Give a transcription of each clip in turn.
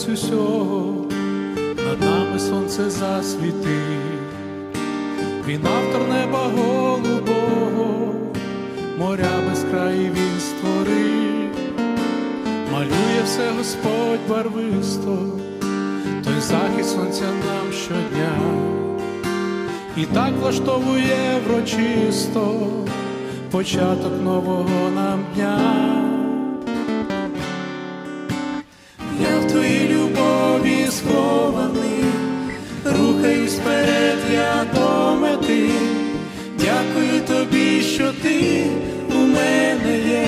творець усього, над нами сонце засвітив, він автор неба голубого, моря без краї він створив, малює все Господь барвисто, той захід сонця нам щодня, і так влаштовує врочисто початок нового нам дня. Тобі, що ти у мене є.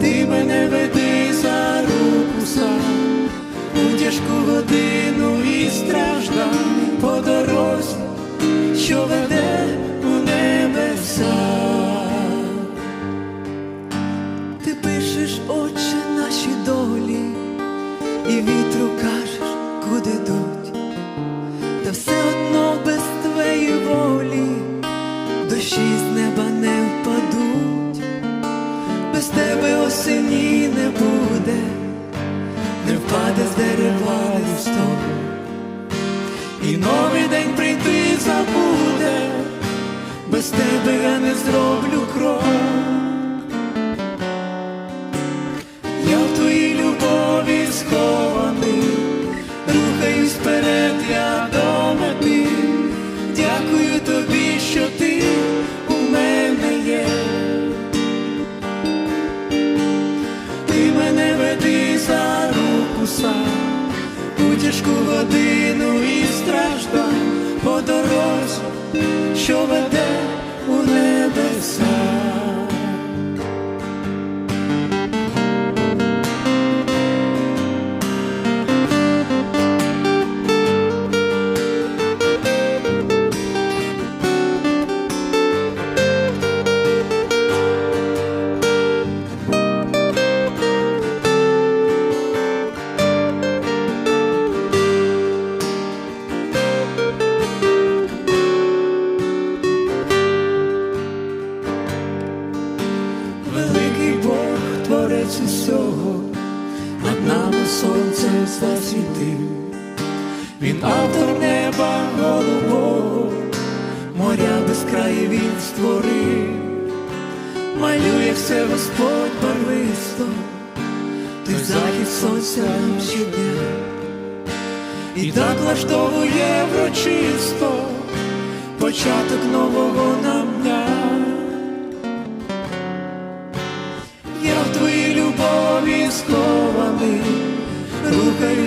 Ти мене веди за руку сам у тяжку годину і страждань по дорозі, дощі з неба не впадуть, без тебе осені не буде, не впаде з дерева листок, І новий день прийти забуде, без тебе тяжку годину і страждань по дорозі, що веде у небеса. Сонце засвітив, він автор неба голубого, моря без краю він створив, малює все Господь барвисто, той захід сонця щодня, і так влаштовує врочисто. Початок нового нам дня.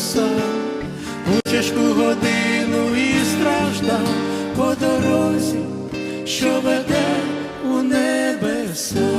Ісуса, у тяжку годину і страждав по дорозі, що веде у небеса.